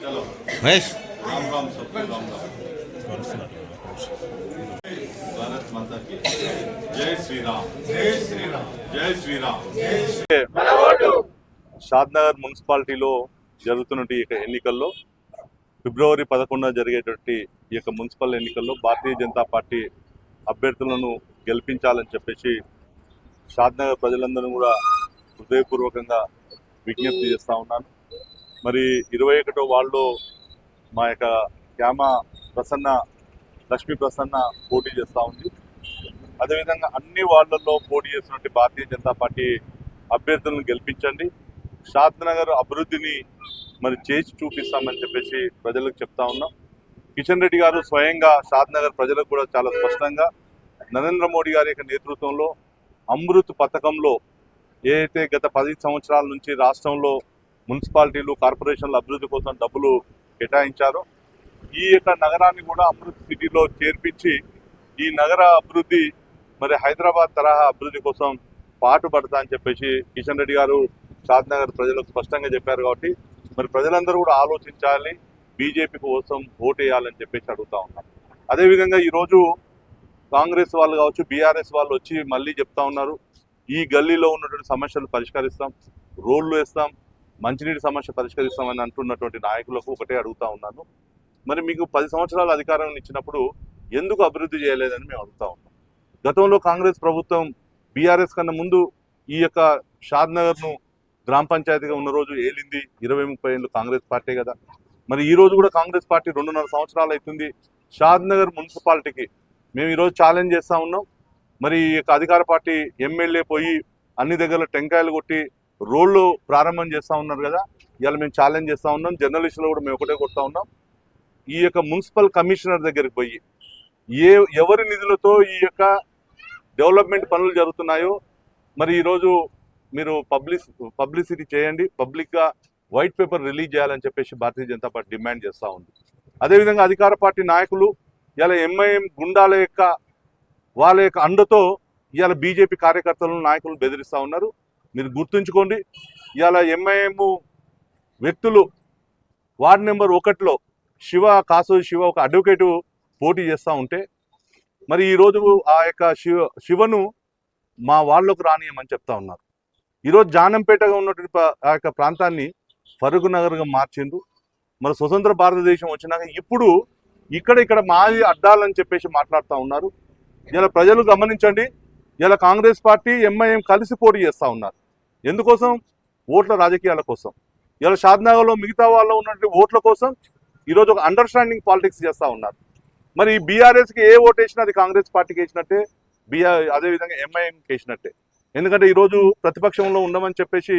చలో రామ్ రామ్ రామ్ భారత్ జై శ్రీరామ్ జై శ్రీరామ్ జై శ్రీరామ్ షాద్నగర్ మున్సిపాలిటీలో జరుగుతున్న ఈ యొక్క ఎన్నికల్లో ఫిబ్రవరి పదకొండున జరిగేటువంటి ఈ యొక్క మున్సిపల్ ఎన్నికల్లో భారతీయ జనతా పార్టీ అభ్యర్థులను గెలిపించాలని చెప్పేసి షాద్నగర్ ప్రజలందరూ కూడా హృదయపూర్వకంగా విజ్ఞప్తి చేస్తూ ఉన్నాను. మరి ఇరవై ఒకటో వాళ్ళు మా యొక్క క్యామ ప్రసన్న లక్ష్మీ ప్రసన్న పోటీ చేస్తూ ఉంది. అదేవిధంగా అన్ని వార్డులలో పోటీ చేసినటువంటి భారతీయ జనతా పార్టీ అభ్యర్థులను గెలిపించండి. షాద్ నగర్ అభివృద్ధిని మరి చేసి చూపిస్తామని చెప్పేసి ప్రజలకు చెప్తా ఉన్నాం. కిషన్ రెడ్డి గారు స్వయంగా షాద్నగర్ ప్రజలకు కూడా చాలా స్పష్టంగా నరేంద్ర మోడీ గారి యొక్క నేతృత్వంలో అమృత్ పథకంలో ఏదైతే గత పది సంవత్సరాల నుంచి రాష్ట్రంలో మున్సిపాలిటీలు కార్పొరేషన్ల అభివృద్ధి కోసం డబ్బులు కేటాయించారో ఈ యొక్క నగరాన్ని కూడా అమృత్ సిటీలో చేర్పించి ఈ నగర అభివృద్ధి మరి హైదరాబాద్ తరహా అభివృద్ధి కోసం పాటుపడతా అని చెప్పేసి కిషన్ రెడ్డి గారు షాద్ నగర్ ప్రజలకు స్పష్టంగా చెప్పారు కాబట్టి మరి ప్రజలందరూ కూడా ఆలోచించాలి బీజేపీ కోసం ఓటు వేయాలని చెప్పేసి అడుగుతా ఉన్నాం. అదేవిధంగా ఈరోజు కాంగ్రెస్ వాళ్ళు కావచ్చు బీఆర్ఎస్ వాళ్ళు వచ్చి మళ్ళీ చెప్తా ఉన్నారు ఈ గల్లీలో ఉన్నటువంటి సమస్యలు పరిష్కరిస్తాం రోడ్లు వేస్తాం మంచినీటి సమస్య పరిష్కరిస్తామని అంటున్నటువంటి నాయకులకు ఒకటే అడుగుతా ఉన్నాను. మరి మీకు పది సంవత్సరాల అధికారం ఇచ్చినప్పుడు ఎందుకు అభివృద్ధి చేయలేదని మేము అడుగుతా ఉన్నాం. గతంలో కాంగ్రెస్ ప్రభుత్వం బీఆర్ఎస్ కన్నా ముందు ఈ యొక్క షాద్ నగర్ను గ్రామ పంచాయతీగా ఉన్న రోజు ఏలింది ఇరవై ముప్పై ఏళ్ళు కాంగ్రెస్ పార్టీ కదా. మరి ఈ రోజు కూడా కాంగ్రెస్ పార్టీ రెండున్నర సంవత్సరాలు అవుతుంది. షాద్ నగర్ మున్సిపాలిటీకి మేము ఈరోజు ఛాలెంజ్ చేస్తూ ఉన్నాం. మరి ఈ యొక్క అధికార పార్టీ ఎమ్మెల్యే పోయి అన్ని దగ్గర టెంకాయలు కొట్టి రోడ్లు ప్రారంభం చేస్తూ ఉన్నారు కదా ఇవాళ మేము ఛాలెంజ్ చేస్తూ ఉన్నాం. జర్నలిస్టులు కూడా మేము ఒకటే కొడతా ఉన్నాం. ఈ యొక్క మున్సిపల్ కమిషనర్ దగ్గరికి పోయి ఏ ఎవరి నిధులతో ఈ యొక్క డెవలప్మెంట్ పనులు జరుగుతున్నాయో మరి ఈరోజు మీరు పబ్లిస్ పబ్లిసిటీ చేయండి. పబ్లిక్గా వైట్ పేపర్ రిలీజ్ చేయాలని చెప్పేసి భారతీయ జనతా పార్టీ డిమాండ్ చేస్తూ ఉంది. అదేవిధంగా అధికార పార్టీ నాయకులు ఇలా ఎంఐఎం గుండాల యొక్క వాళ్ళ యొక్క అండతో ఇవాళ బీజేపీ కార్యకర్తలను నాయకులు బెదిరిస్తూ ఉన్నారు. మీరు గుర్తుంచుకోండి ఇవాళ ఎంఐఎం వ్యక్తులు వార్డు నెంబర్ ఒకటిలో శివ కాసోజు శివ ఒక అడ్వకేటు పోటీ చేస్తూ ఉంటే మరి ఈరోజు ఆ యొక్క శివ శివను మా వాళ్ళకు రానియమని చెప్తా ఉన్నారు. ఈరోజు జానంపేటగా ఉన్నటువంటి ఆ యొక్క ప్రాంతాన్ని ఫరూక్ నగర్గా మార్చిండ్రు. మరి స్వతంత్ర భారతదేశం వచ్చినాక ఇప్పుడు ఇక్కడ ఇక్కడ మాది అడ్డాలని చెప్పేసి మాట్లాడుతూ ఉన్నారు. ఇలా ప్రజలు గమనించండి. ఇలా కాంగ్రెస్ పార్టీ ఎంఐఎం కలిసి పోటీ చేస్తూ ఉన్నారు. ఎందుకోసం? ఓట్ల రాజకీయాల కోసం. ఇలా షాద్నగర్లో మిగతా వాళ్ళు ఉన్నటువంటి ఓట్ల కోసం ఈరోజు ఒక అండర్స్టాండింగ్ పాలిటిక్స్ చేస్తూ ఉన్నారు. మరి బీఆర్ఎస్కి ఏ ఓటు వేసినా అది కాంగ్రెస్ పార్టీకి వేసినట్టే బీఆర్ అదేవిధంగా ఎంఐఎంకి వేసినట్టే. ఎందుకంటే ఈరోజు ప్రతిపక్షంలో ఉండమని చెప్పేసి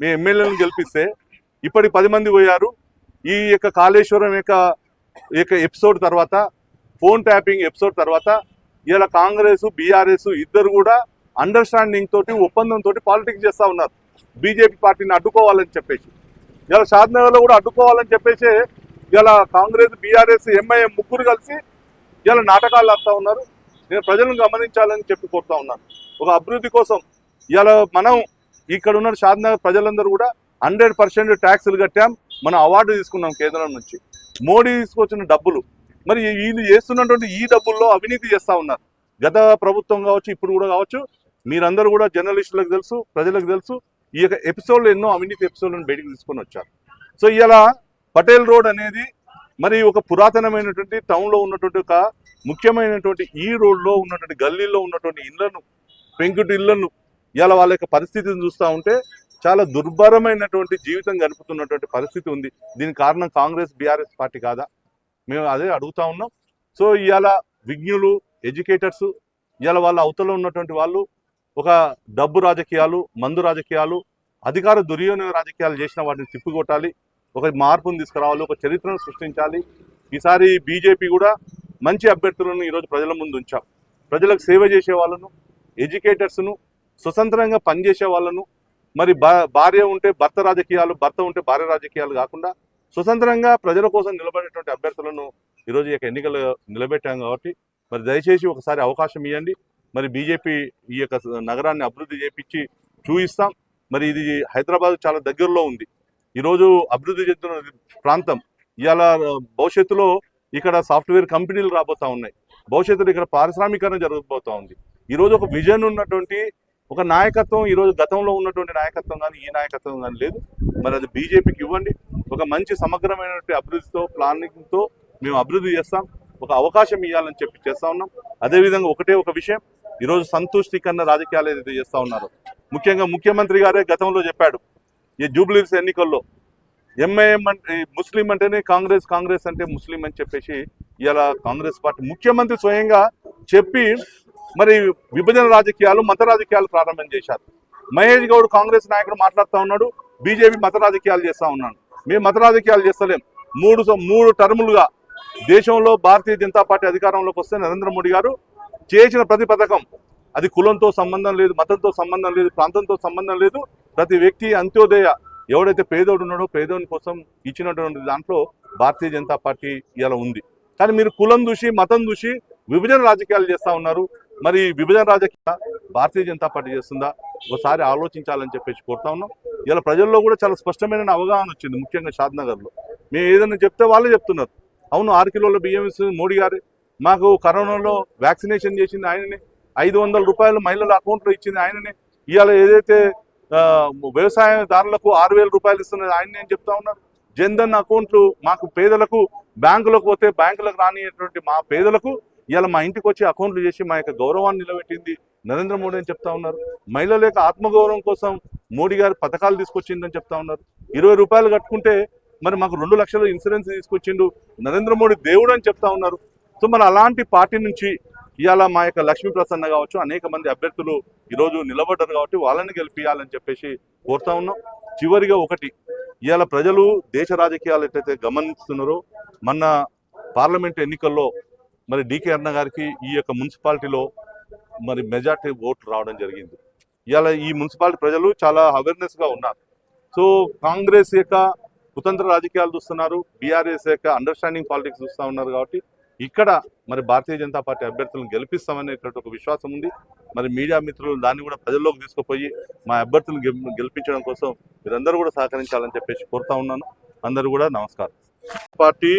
మీ ఎమ్మెల్యేలను గెలిపిస్తే ఇప్పటి పది మంది పోయారు. ఈ యొక్క కాళేశ్వరం యొక్క ఈ ఎపిసోడ్ తర్వాత ఫోన్ ట్యాపింగ్ ఎపిసోడ్ తర్వాత ఇలా కాంగ్రెస్ బీఆర్ఎస్ ఇద్దరు కూడా అండర్స్టాండింగ్ తోటి ఒప్పందం తోటి పాలిటిక్స్ చేస్తా ఉన్నారు. బీజేపీ పార్టీని అడ్డుకోవాలని చెప్పేసి. ఇలా షాద్నగర్లో కూడా అడ్డుకోవాలని చెప్పేసి ఇలా కాంగ్రెస్ బీఆర్ఎస్ ఎంఐఎం ముగ్గురు కలిసి ఇలా నాటకాలు ఆడుతూ ఉన్నారు. నేను ప్రజలను గమనించాలని చెప్పి కోరుతా ఉన్నాను. ఒక అభివృద్ధి కోసం ఇలా మనం ఇక్కడ ఉన్న షాద్నగర్ ప్రజలందరూ కూడా హండ్రెడ్ పర్సెంట్ ట్యాక్సులు కట్టాం. మనం అవార్డు తీసుకున్నాం కేంద్రం నుంచి. మోడీ తీసుకొచ్చిన డబ్బులు. మరి వీళ్ళు చేస్తున్నటువంటి ఈ డబ్బుల్లో అవినీతి చేస్తూ ఉన్నారు. గత ప్రభుత్వం కావచ్చు ఇప్పుడు కూడా కావచ్చు మీరందరూ కూడా జర్నలిస్టులకు తెలుసు ప్రజలకు తెలుసు ఈ యొక్క ఎపిసోడ్లు ఎన్నో అవినీతి ఎపిసోడ్లను బయటికి తీసుకొని వచ్చారు. సో ఇలా పటేల్ రోడ్ అనేది మరి ఒక పురాతనమైనటువంటి టౌన్లో ఉన్నటువంటి ఒక ముఖ్యమైనటువంటి ఈ రోడ్లో ఉన్నటువంటి గల్లీలో ఉన్నటువంటి ఇళ్ళను పెంకుటి ఇళ్ళను ఇలా వాళ్ళ యొక్క పరిస్థితిని చూస్తూ ఉంటే చాలా దుర్భరమైనటువంటి జీవితం గడుపుతున్నటువంటి పరిస్థితి ఉంది. దీని కారణం కాంగ్రెస్ బీఆర్ఎస్ పార్టీ కాదా? మేము అదే అడుగుతా ఉన్నాం. సో ఇవాళ విజ్ఞులు ఎడ్యుకేటర్స్ ఇవాళ వాళ్ళ అవతల ఉన్నటువంటి వాళ్ళు ఒక డబ్బు రాజకీయాలు మందు రాజకీయాలు అధికార దుర్వినియోగ రాజకీయాలు చేసిన వాటిని తిప్పికొట్టాలి. ఒక మార్పును తీసుకురావాలి ఒక చరిత్రను సృష్టించాలి. ఈసారి బీజేపీ కూడా మంచి అభ్యర్థులను ఈరోజు ప్రజల ముందు ఉంచాం. ప్రజలకు సేవ చేసే వాళ్ళను ఎడ్యుకేటర్స్ను స్వతంత్రంగా పనిచేసే వాళ్ళను మరి భా- భార్య ఉంటే భర్త రాజకీయాలు భర్త ఉంటే భార్య రాజకీయాలు కాకుండా స్వతంత్రంగా ప్రజల కోసం నిలబడేటువంటి అభ్యర్థులను ఈరోజు ఈ యొక్క ఎన్నికలు నిలబెట్టాం కాబట్టి మరి దయచేసి ఒకసారి అవకాశం ఇవ్వండి. మరి బీజేపీ ఈ యొక్క నగరాన్ని అభివృద్ధి చేపించి చూపిస్తాం మరి ఇది హైదరాబాద్ చాలా దగ్గరలో ఉంది. ఈరోజు అభివృద్ధి చెందుతున్న ప్రాంతం ఇవాళ భవిష్యత్తులో ఇక్కడ సాఫ్ట్వేర్ కంపెనీలు రాబోతా ఉన్నాయి. భవిష్యత్తులో ఇక్కడ పారిశ్రామికరణ జరగబోతా ఉంది. ఈరోజు ఒక విజన్ ఉన్నటువంటి ఒక నాయకత్వం ఈరోజు గతంలో ఉన్నటువంటి నాయకత్వం కానీ ఈ నాయకత్వం కానీ లేదు. మరి అది బీజేపీకి ఇవ్వండి. ఒక మంచి సమగ్రమైనటువంటి అభివృద్ధితో ప్లానింగ్తో మేము అభివృద్ధి చేస్తాం. ఒక అవకాశం ఇవ్వాలని చెప్పి చేస్తా ఉన్నాం. అదేవిధంగా ఒకటే ఒక విషయం. ఈరోజు సంతుష్టికరణ రాజకీయాలు ఏదైతే చేస్తా ఉన్నారో ముఖ్యంగా ముఖ్యమంత్రి గారే గతంలో చెప్పాడు ఈ జూబ్లీస్ ఎన్నికల్లో ఎంఐఎం అంటే ముస్లిం అంటేనే కాంగ్రెస్ కాంగ్రెస్ అంటే ముస్లిం అని చెప్పేసి ఇలా కాంగ్రెస్ పార్టీ ముఖ్యమంత్రి స్వయంగా చెప్పి మరి విభజన రాజకీయాలు మత రాజకీయాలు ప్రారంభం చేశారు. మహేష్ గౌడ్ కాంగ్రెస్ నాయకుడు మాట్లాడుతూ ఉన్నాడు బీజేపీ మత రాజకీయాలు చేస్తూ ఉన్నాడు. మేము మత రాజకీయాలు చేస్తలేం. మూడు మూడు టర్ములుగా దేశంలో భారతీయ జనతా పార్టీ అధికారంలోకి వస్తే నరేంద్ర మోడీ గారు చేసిన ప్రతి పథకం అది కులంతో సంబంధం లేదు మతంతో సంబంధం లేదు ప్రాంతంతో సంబంధం లేదు. ప్రతి వ్యక్తి అంత్యోదయ ఎవడైతే పేదోడు ఉన్నాడో పేదోని కోసం ఇచ్చినటువంటి దాంట్లో భారతీయ జనతా పార్టీ ఇలా ఉంది. కానీ మీరు కులం చూసి మతం చూసి విభజన రాజకీయాలు చేస్తూ ఉన్నారు. మరి విభజన రాజకీయ భారతీయ జనతా పార్టీ చేస్తుందా? ఒకసారి ఆలోచించాలని చెప్పేసి కోరుతా ఉన్నాం. ఇలా ప్రజల్లో కూడా చాలా స్పష్టమైన అవగాహన వచ్చింది ముఖ్యంగా షాద్నగర్లో మేము ఏదైనా చెప్తే వాళ్ళే చెప్తున్నారు. అవును ఆరు కిలోల బియ్యం ఇస్తుంది మోడీ గారు. మాకు కరోనాలో వ్యాక్సినేషన్ చేసింది ఆయననే. ఐదు వందల రూపాయలు మహిళల అకౌంట్లో ఇచ్చింది ఆయననే. ఇవాళ ఏదైతే వ్యవసాయదారులకు ఆరు వేల రూపాయలు ఇస్తున్నది ఆయన్ని నేను చెప్తా ఉన్నారు. జన్ధన్ అకౌంట్లు మాకు పేదలకు బ్యాంకులకు పోతే బ్యాంకులకు రానిటువంటి మా పేదలకు ఇవాళ మా ఇంటికి వచ్చి అకౌంట్లు చేసి మా యొక్క గౌరవాన్ని నిలబెట్టింది నరేంద్ర మోడీ అని చెప్తా ఉన్నారు. మహిళల యొక్క ఆత్మగౌరవం కోసం మోడీ గారు పథకాలు తీసుకొచ్చిందని చెప్తా ఉన్నారు. ఇరవై రూపాయలు కట్టుకుంటే మరి మాకు రెండు లక్షల ఇన్సూరెన్స్ తీసుకొచ్చిండు నరేంద్ర మోడీ దేవుడు అని చెప్తా ఉన్నారు. సో మరి అలాంటి పార్టీ నుంచి ఇవాళ మా యొక్క లక్ష్మీ ప్రసన్న కావచ్చు అనేక మంది అభ్యర్థులు ఈరోజు నిలబడ్డారు కాబట్టి వాళ్ళని గెలిపియాలని చెప్పేసి కోరుతా ఉన్నాం. చివరిగా ఒకటి ఇవాళ ప్రజలు దేశ రాజకీయాలు ఎట్లయితే గమనిస్తున్నారో మొన్న పార్లమెంట్ ఎన్నికల్లో మరి డికే అన్న గారికి ఈ యొక్క మున్సిపాలిటీలో మరి మెజార్టీ ఓట్లు రావడం జరిగింది. ఇలా ఈ మున్సిపాలిటీ ప్రజలు చాలా అవేర్నెస్గా ఉన్నారు. సో కాంగ్రెస్ యొక్క కుతంత్ర రాజకీయాలు చూస్తున్నారు బీఆర్ఎస్ యొక్క అండర్స్టాండింగ్ పాలిటిక్స్ చూస్తూ ఉన్నారు కాబట్టి ఇక్కడ మరి భారతీయ జనతా పార్టీ అభ్యర్థులను గెలిపిస్తామనేటువంటి ఒక విశ్వాసం ఉంది. మరి మీడియా మిత్రులు దాన్ని కూడా ప్రజల్లోకి తీసుకుపోయి మా అభ్యర్థులను గెలిపించడం కోసం మీరందరూ కూడా సహకరించాలని చెప్పేసి కోరుతా ఉన్నాను. అందరూ కూడా నమస్కారం. పార్టీ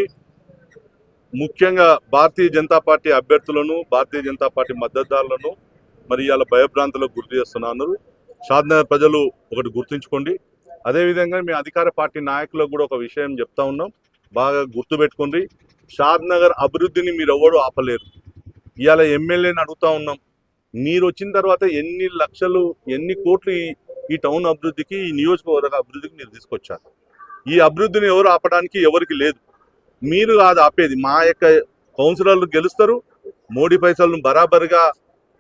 ముఖ్యంగా భారతీయ జనతా పార్టీ అభ్యర్థులను భారతీయ జనతా పార్టీ మద్దతుదారులను మరి ఇవాళ భయభ్రాంతులకు గుర్తు చేస్తున్నారు షాద్నగర్ ప్రజలు ఒకటి గుర్తుంచుకోండి. అదేవిధంగా మేము అధికార పార్టీ నాయకులకు కూడా ఒక విషయం చెప్తా ఉన్నాం. బాగా గుర్తుపెట్టుకోండి. షాద్నగర్ అభివృద్ధిని మీరు ఎవరు ఆపలేరు. ఇవాళ ఎమ్మెల్యేని అడుగుతా ఉన్నాం. మీరు వచ్చిన తర్వాత ఎన్ని లక్షలు ఎన్ని కోట్లు ఈ ఈ టౌన్ అభివృద్ధికి ఈ నియోజకవర్గ అభివృద్ధికి మీరు తీసుకొచ్చారు. ఈ అభివృద్ధిని ఎవరు ఆపడానికి ఎవరికి లేదు. మీరు కాదు ఆపేది. మా యొక్క కౌన్సిలర్లు గెలుస్తారు. మోడీ పైసలను బరాబరుగా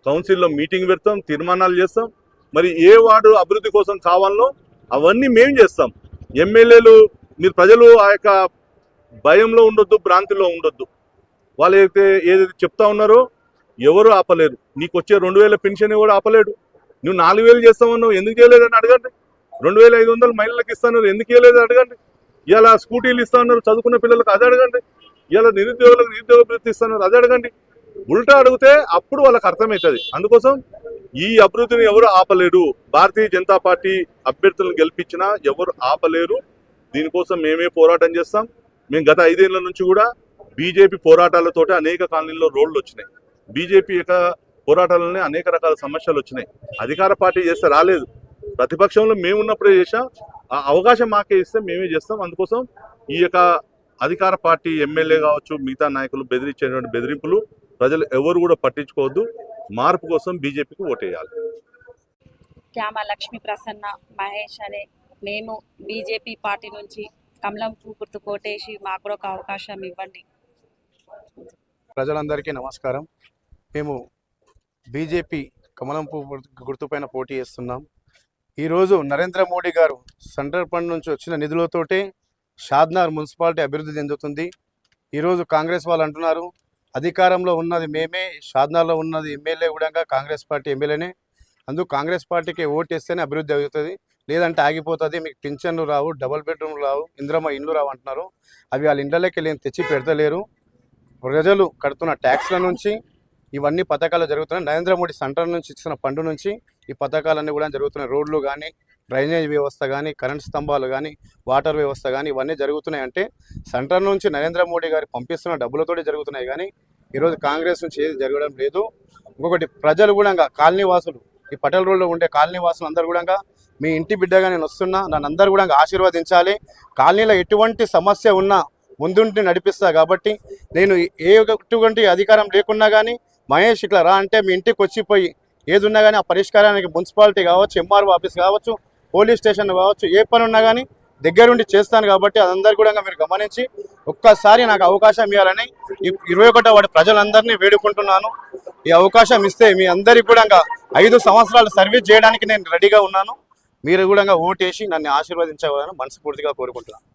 కౌన్సిల్లో మీటింగ్ పెడతాం తీర్మానాలు చేస్తాం. మరి ఏ వార్డు అభివృద్ధి కోసం కావాలనో అవన్నీ మేము చేస్తాం. ఎమ్మెల్యేలు మీరు ప్రజలు ఆ యొక్క భయంలో ఉండొద్దు భ్రాంతిలో ఉండొద్దు. వాళ్ళు అయితే ఏదైతే చెప్తా ఉన్నారో ఎవరు ఆపలేరు. నీకు వచ్చే రెండు వేల పెన్షన్ కూడా ఆపలేడు. నువ్వు నాలుగు వేలు చేస్తామన్నావు ఎందుకు చేయలేదని అడగండి. రెండు వేల ఐదు వందలు మహిళలకు ఇస్తాను ఎందుకు చేయలేదు అడగండి. ఇలా స్కూటీలు ఇస్తాన్నారు చదువుకున్న పిల్లలకు అది అడగండి. ఇలా నిరుద్యోగులకు నిరుద్యోగ వృత్తి ఇస్తున్నారు అది అడగండి. ఉల్టా అడిగితే అప్పుడు వాళ్ళకి అర్థమవుతుంది అందుకోసం ఈ అభివృద్ధిని ఎవరు ఆపలేరు. భారతీయ జనతా పార్టీ అభ్యర్థులను గెలిపించినా ఎవరు ఆపలేరు. దీనికోసం మేమే పోరాటం చేస్తాం. మేము గత ఐదేళ్ళ నుంచి కూడా బీజేపీ పోరాటాలతోటి అనేక కాలనీల్లో రోడ్లు వచ్చినాయి. బీజేపీ యొక్క పోరాటాలనే అనేక రకాల సమస్యలు వచ్చినాయి. అధికార పార్టీ చేస్తే రాలేదు. ప్రతిపక్షంలో మేము ఉన్నప్పుడే చేసాం ఆ అవకాశం మాకే ఇస్తే మేమే చేస్తాం. అందుకోసం ఈ యొక్క అధికార పార్టీ ఎమ్మెల్యే కావచ్చు మిగతా నాయకులు బెదిరించేటువంటి బెదిరింపులు ప్రజలు ఎవరు కూడా పట్టించుకోవద్దు. మార్పు కోసం బీజేపీకి ఓటేయాలి. క్యామ లక్ష్మీ ప్రసన్న మహేష్ అనే మేము బీజేపీ పార్టీ నుంచి కమలం గుర్తు కోటేసి మాకు కూడా ఒక అవకాశం ఇవ్వండి. ప్రజలందరికీ నమస్కారం. మేము బీజేపీ కమలం గుర్తుపైన పోటీ చేస్తున్నాం. ఈరోజు నరేంద్ర మోడీ గారు సెంట్రల్ ఫండ్ నుంచి వచ్చిన నిధులతోటే షాద్నార్ మున్సిపాలిటీ అభివృద్ధి చెందుతుంది. ఈరోజు కాంగ్రెస్ వాళ్ళు అంటున్నారు అధికారంలో ఉన్నది మేమే షాద్నార్లో ఉన్నది ఎమ్మెల్యే కూడా కాంగ్రెస్ పార్టీ ఎమ్మెల్యేనే. అందుకు కాంగ్రెస్ పార్టీకి ఓటేస్తేనే అభివృద్ధి అవుతుంది. లేదంటే ఆగిపోతుంది మీకు పింఛన్లు రావు డబుల్ బెడ్రూమ్లు రావు ఇంద్రమ్మ ఇండ్లు రావు అంటున్నారు. అవి వాళ్ళ ఇండ్లలోకి వెళ్ళి తెచ్చి పెడతలేరు. ప్రజలు కడుతున్న ట్యాక్స్ల నుంచి ఇవన్నీ పథకాలు జరుగుతున్నాయి. నరేంద్ర మోడీ సెంటర్ నుంచి ఇచ్చిన ఫండ్ నుంచి ఈ పథకాలన్నీ కూడా జరుగుతున్నాయి. రోడ్లు కానీ డ్రైనేజ్ వ్యవస్థ కానీ కరెంట్ స్తంభాలు కానీ వాటర్ వ్యవస్థ కానీ ఇవన్నీ జరుగుతున్నాయి. అంటే సెంటర్ నుంచి నరేంద్ర మోడీ గారు పంపిస్తున్న డబ్బులతోటి జరుగుతున్నాయి కానీ ఈరోజు కాంగ్రెస్ నుంచి ఏది జరగడం లేదు. ఇంకొకటి ప్రజలు కూడా కాలనీ వాసులు ఈ పటేల్ రోడ్లో ఉండే కాలనీ వాసులు అందరూ కూడా మీ ఇంటి బిడ్డగా నేను వస్తున్నా నన్ను అందరూ కూడా ఆశీర్వదించాలి. కాలనీలో ఎటువంటి సమస్య ఉన్నా ముందుండి నడిపిస్తా కాబట్టి నేను ఏ ఎటువంటి అధికారం లేకున్నా కానీ మహేష్ ఇట్లా రా అంటే మీ ఇంటికి వచ్చిపోయి ఏది ఉన్నా కానీ ఆ పరిష్కారానికి మున్సిపాలిటీ కావచ్చు ఎంఆర్ఓ ఆఫీస్ కావచ్చు పోలీస్ స్టేషన్ కావచ్చు ఏ పని ఉన్నా కానీ దగ్గరుండి చేస్తాను కాబట్టి అదందరూ కూడా మీరు గమనించి ఒక్కసారి నాకు అవకాశం ఇవ్వాలని ఇరవై ఒకటో వాడి ప్రజలందరినీ వేడుకుంటున్నాను. ఈ అవకాశం ఇస్తే మీ అందరికి కూడా ఐదు సంవత్సరాలు సర్వీస్ చేయడానికి నేను రెడీగా ఉన్నాను. మీరు కూడా ఓటేసి నన్ను ఆశీర్వదించవాలని మనస్ఫూర్తిగా కోరుకుంటున్నాను.